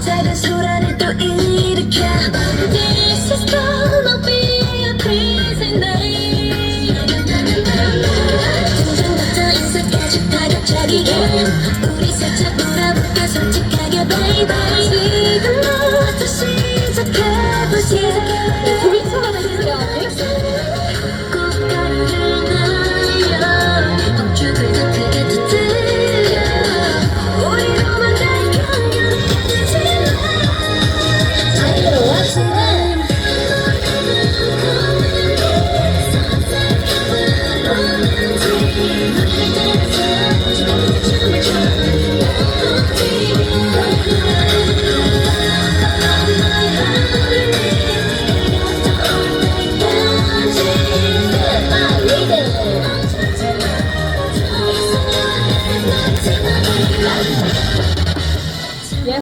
작은 소란을 또 일으켜 This is gonna be a crazy night 등장부터 인사까지 파격적이게 우리 살짝 놀아볼까 솔직하게 baby 지금부터 시작해보자 Thank you.